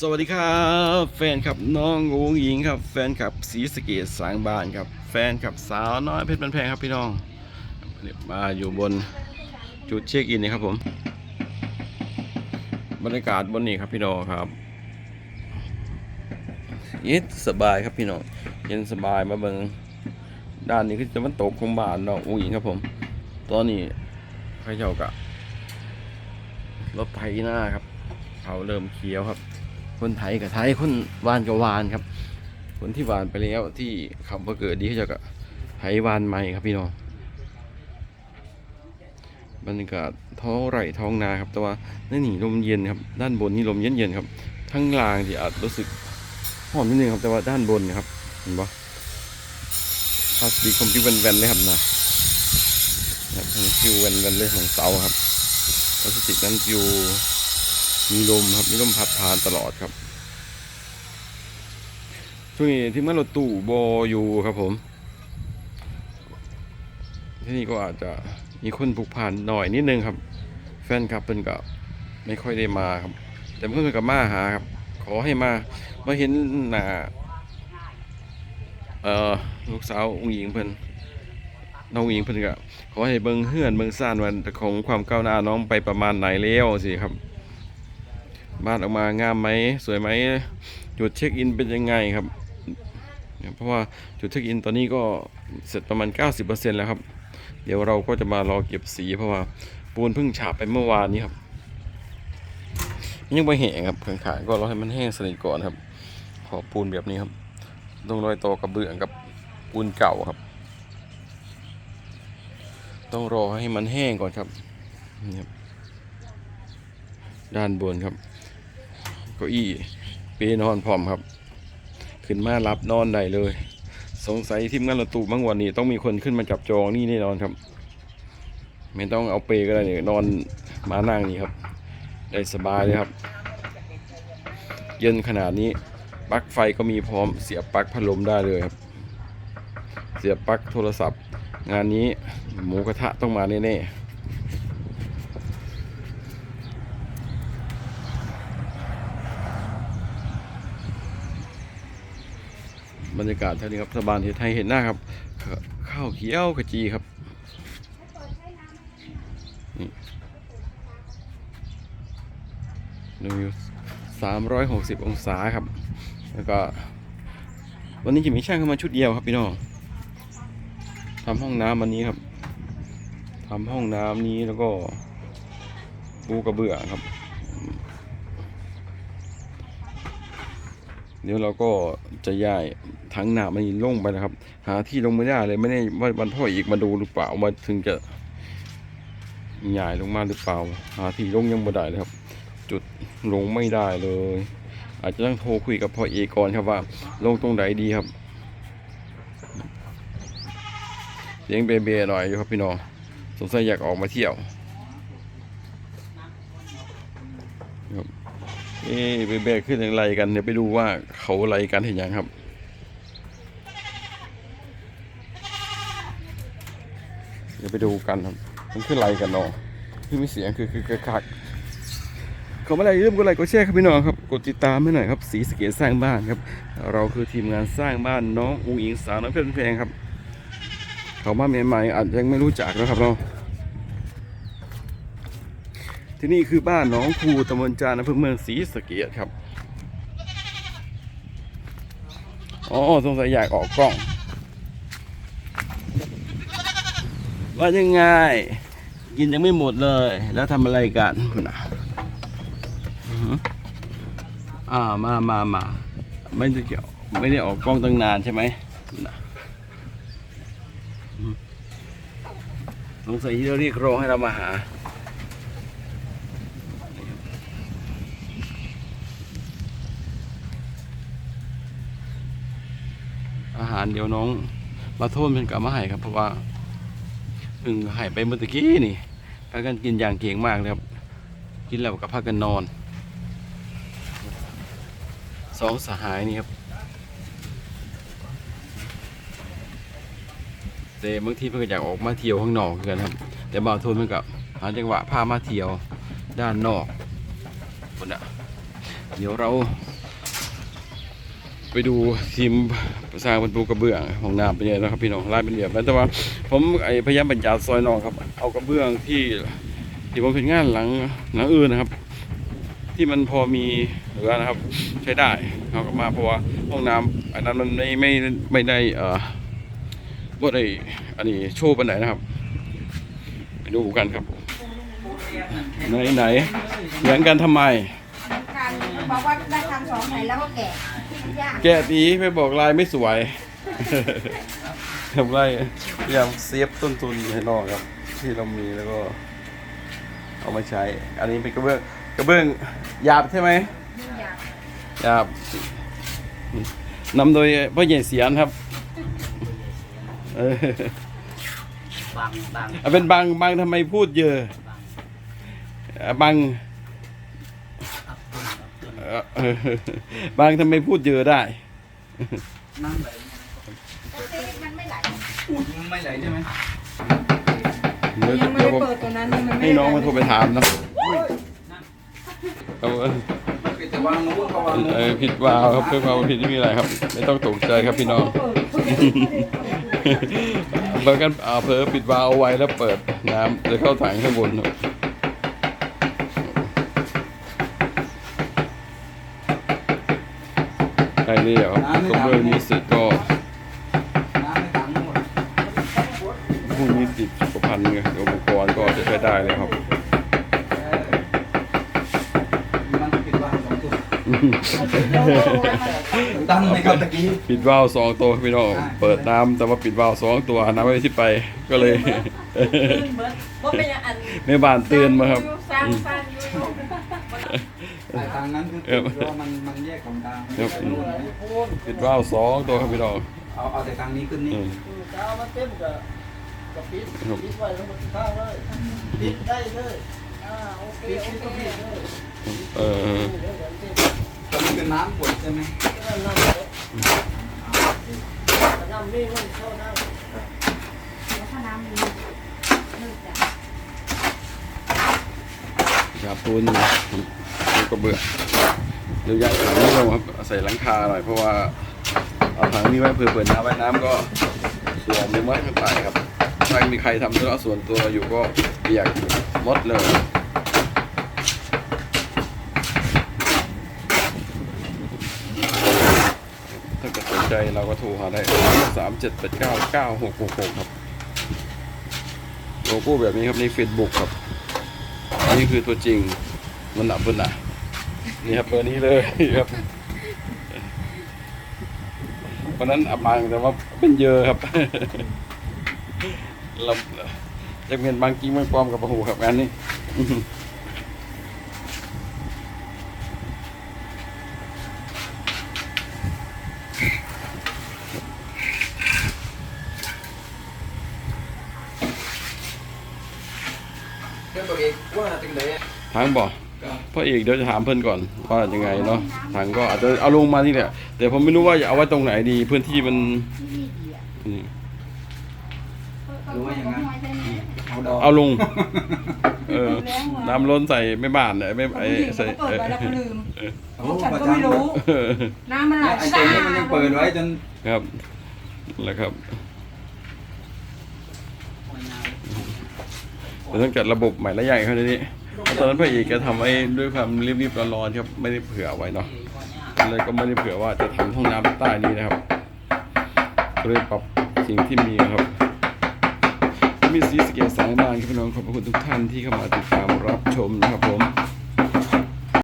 สวัสดีครับแฟนครับน้องงูหญิงครับ แฟนครับสีสเกตสางบานครับ แฟนครับสาวน้อยเพชรบันแพงครับพี่น้องมาอยู่บนจุดเช็คอินนะครับผม บรรยากาศบนนี้ครับพี่น้องครับเย็นสบายครับพี่น้องเย็นสบายมาเบิงด้านนี้คือจะมันตกของบ้านน้องงูหญิงครับผม ตอนนี้ใครเจ้ากะรถไถหน้าครับเขาเริ่มเขียวครับ คนไทยกับไทยคนวานกับวานครับ คนที่วานไปแล้วที่เขาเพื่อเกิดดีเขาจะกับไทยวานใหม่ครับพี่น้องบรรยากาศท้องไร่ท้องนาครับ แต่ว่านี่นี่ลมเย็นครับ ด้านบนนี่ลมเย็นๆครับ ทั้งล่างที่อาจรู้สึกหอมนิดนึงครับ แต่ว่าด้านบนนะครับ เห็นปะพลาสติกคอมพิวแวนๆเลยครับนะครับทั้งฟิวแวนๆเลยของเสาครับพลาสติกนั้นฟิว มีลมครับมีลมพัดผ่านตลอดครับ ช่วงนี้ที่มันรถตู้โบอยู่ครับผม ที่นี่ก็อาจจะมีคนผูกผ่านหน่อยนิดนึงครับ แฟนคลับเป็นก็ไม่ค่อยได้มาครับ แต่เพื่อนกับมาหาครับ ขอให้มามาเห็นหน้าเอ่อลูกสาวองค์หญิงเพิ่นน้องหญิงเพิ่นก็ขอให้เบิ่งเฮือนเบิ่งซ่านวันของความก้าวหน้าน้องไปประมาณไหนแล้วสิครับ บ้านออกมางามไหมสวยไหมจุดเช็คอินเป็นยังไงครับเนี่ยเพราะว่าจุดเช็คอินตอนนี้ก็เสร็จประมาณ 90%แล้วครับ เดี๋ยวเราก็จะมารอเก็บสีเพราะว่าปูนเพิ่งฉาบไปเมื่อวานนี้ครับยังไม่แห้งครับขางๆก็รอให้มันแห้งสนิทก่อนครับ ขอปูนแบบนี้ครับ ต้องรอยต่อกับเบื้องกับปูนเก่าครับ ต้องรอให้มันแห้งก่อนครับนี่ครับด้านบนครับ ก้าอี้เปนอนพร้อมครับ ขึ้นมารับนอนได้เลย สงสัยทีมงานรถตู้บางวันนี้ต้องมีคนขึ้นมาจับจองนี่แน่นอนครับ ไม่ต้องเอาเปก็ได้เนี่ยนอนมานั่งนี่ครับ ได้สบายเลยครับ เย็นขนาดนี้ปลั๊กไฟก็มีพร้อมเสียบปลั๊กพัดลมได้เลยครับ เสียบปลั๊กโทรศัพท์ งานนี้หมูกระทะต้องมาแน่ๆ รรยากาศเท่านี้ครับสบานเฮดไทยเห็นหน้าครับ ข้าวเขียวขจีครับนี่ดูอยู่สามร้อยหกสิบองศาครับ แล้วก็ วันนี้จะมีช่างเข้ามาชุดเดียวครับพี่น้องทำห้องน้ำวันนี้ครับทำห้องน้ำนี้แล้วก็ปูกระเบื้องครับ เดี๋ยวเราก็จะย้าย ถังหนามันลงไปนะครับ หาที่ลงไม่ได้เลยไม่ได้ว่าวันพ่ออีกมาดูหรือเปล่าว่าถึงจะย้ายลงมาหรือเปล่า หาที่ลงยังไม่ได้เลยครับ จุดลงไม่ได้เลย อาจจะต้องโทรคุยกับพ่อเอกก่อนครับว่า ลงตรงไหนดีครับ เสียงเบเบหน่อยอยู่ครับพี่น้องสงสัยอยากออกมาเที่ยวครับเอ๊ะไปแบกขึ้นอะไรกันเดี๋ยวไปดูว่าเขาอะไรกันเห็นยังครับ เดี๋ยว ไปดูกันครับ มันขึ้นอะไรกันเนาะที่มีเสียงคือคือคือคักเขาไม่ได้ลืมกดไลค์กดแชร์ครับพี่น้องครับกดติดตามให้หน่อยครับสีสเกตสร้างบ้านครับ เราคือทีมงานสร้างบ้านน้องอุ๋งอิงสาวน้อยเพชรแพลงครับ เขามาใหม่ๆอาจยังไม่รู้จักนะครับเนาะที่นี่คือบ้านน้องคูตำบลจานอำเภอเมืองศรีสะเกษครับอ๋อสงสัยอยากออกกล้อง ว่ายังไง กินยังไม่หมดเลย แล้วทำอะไรกันคุณอะอือหืออ่ามามามาไม่ได้เกี่ยวไม่ได้ออกกล้องตั้งนานใช่ไหมคุณอะอืมสงสัยที่เราเรียกร้องให้เรามาหาอาหารเดี๋ยวน้องมาโทษเป็นกับมาให้ครับเพราะว่า เพิ่งหายไปเมื่อกี้นี่พากันกินอย่างเก่งมากเลยครับ กินแล้วก็พากันนอนสองสหายนี่ครับแต่บางทีเพิ่นก็อยากออกมาเที่ยวข้างนอกกันครับ แต่บ่าวโทนเพิ่นก็หาจังหวะพามาเที่ยวด้านนอกคนน่ะ เดี๋ยวเรา ไปดูทีมสร้างประตูกระเบื้องห้องน้ำเป็นยังไงนะครับพี่น้องลายเป็นเรียบแล้วแต่ว่าผมไอพยายามบรรยัดซอยน้องครับ เอากระเบื้องที่ที่ผมเป็นงานหลังหลังอื่นนะครับ ที่มันพอมีเหลือนะครับ ใช้ได้เอากลับมาเพราะว่าห้องน้ำอันนั้นมันไม่ไม่ไม่ได้เอ่อว่าได้อันนี้โชว์ปันไหนนะครับไปดูกันครับไหนไหนเหมือนกันทำไม บอกว่าได้ทำสองไหนแล้วก็แกะยากแกะดีไปบอกลายไม่สวย ทำไรพยายามเซฟต้นทุนให้น้องครับ ที่เรามีแล้วก็ เอามาใช้ อันนี้เป็นกระเบื้องกระเบื้องหยาบใช่ไหมยากหยาบนำโดยพ่อใหญ่เสียนครับเออบางบางเอาเป็นบางบางทำไมพูดเยอะอะบางเอ่อเออ บางทำไมพูดเยอะได้นั่งไหลแต่ซีมันไม่ไหลมันไม่ไหลใช่ไหมเดี๋ยวยังไม่เดี๋ยวได้ผมเปิดตัวนั้นมันไม่ให้น้องมาโทรไปถามนะเอามันปิดแต่วางนู้นก็วางนู้นเออผิดวาวครับเพื่อความผิดไม่มีอะไรครับ ไม่ต้องตกใจครับพี่น้องเปิดกันเอาเพลอปิดวาล์วเอาไว้แล้วเปิดน้ำจะเข้าถังข้างบนครับ ใครนี่ครับก็เบอร์นี้เสร็จก็น้มดพรุ่งนี้ติดสุขภัณฑ์ไงอุปกรณ์ก็จะใช้ได้เลยครับปิดวางสองตัวตั้งในครับตะกี้ปิดวาล์วสองตัวพี่น้องเปิดน้ำแต่ว่าปิดวาล์วสองตัวน้ำไม่ที่ไปก็เลยว่าเป็นอันแม่บานเตือนมาครับ สร้างสร้างอยู่ไอ้ทางนั้นคือปิดเพราะว่ามันมันแยกของทางครับไปนู่นนะปิดวาล์วสองตัวครับพี่น้องเอาเอาแต่ทางนี้ขึ้นนี่อืมเอามาเต็มกับกับปิดครับปิดไว้ทั้งหมดข้างเลยปิดได้เลยอ่าโอเคโอเคเลยเออเดี๋ยวเดี๋ยวเดี๋ยวตอนนี้คือน้ำหมดใช่ไหมนั่นนั่นเลยแต่น้ำนี่มันเข้าได้แล้วถ้าน้ำมีเลิกจ้ะหยาบปูน อยู่ดูกระเบื้อเดี๋ยวย้ายถังนี้ลงครับใส่หลังคาหน่อยเพราะว่าเอาถังนี้ไว้เผื่อเปิดน้ำไว้น้ำก็สวมลงไว้ข้างใต้ครับ ถ้ามีใครทำธุระส่วนตัวอยู่ก็เปียกมดเลยถ้าเกิดสนใจเราก็โทรหาได้สามเจ็ดแปดเก้าเก้าหกหกหกครับโลโก้แบบนี้ครับใน Facebook ครับอันนี้คือตัวจริงมันหนับเบิ้ลน่ะ นี่ครับเบอร์นี้เลยครับวันนั้นอับมังแต่ว่าเป็นเยอะครับเราจะเป็นบางกิ้งบางปลอมกับปะหูครับงานนี้เรื่องตัวเองว่าจังไดทางบอ กพ่อเอกเดี๋ยวจะถามเพื่อนก่อนว่ายังไงเนาะทางก็อาจจะเอาลงมานี่แหละแต่ผมไม่รู้ว่าจะเอาไว้ตรงไหนดีพื้นที่มันที่นี่ดีอะนี่หรือว่าอย่างนั้นเอาดอกเอาลง เออน้ำล้นใส่ไม่บานเนี่ยไม่ไอ้ผู้หญิงใส่เขาก็เปิดไว้แล้วก็ลืมโอ้ฉันประก็จำไม่รู้เออน้ำมันไหลไอ้ตัวนี้มันยังเปิดไว้จนครับแล้วครับแต่ต้องจัดระบบใหม่และใหญ่เขาทีนี้ ตอนนั้นพระเอกแกทำไอ้ด้วยความรีบๆร้อนๆครับไม่ได้เผื่อไว้เนาะเลยก็ไม่ได้เผื่อว่าจะทำห้องน้ำใต้นี้นะครับเลยปรับสิ่งที่มีครับมีสีสเกตสายบานครับพี่น้องขอบพระคุณทุกท่านที่เข้ามาติดตามรับชมนะครับผม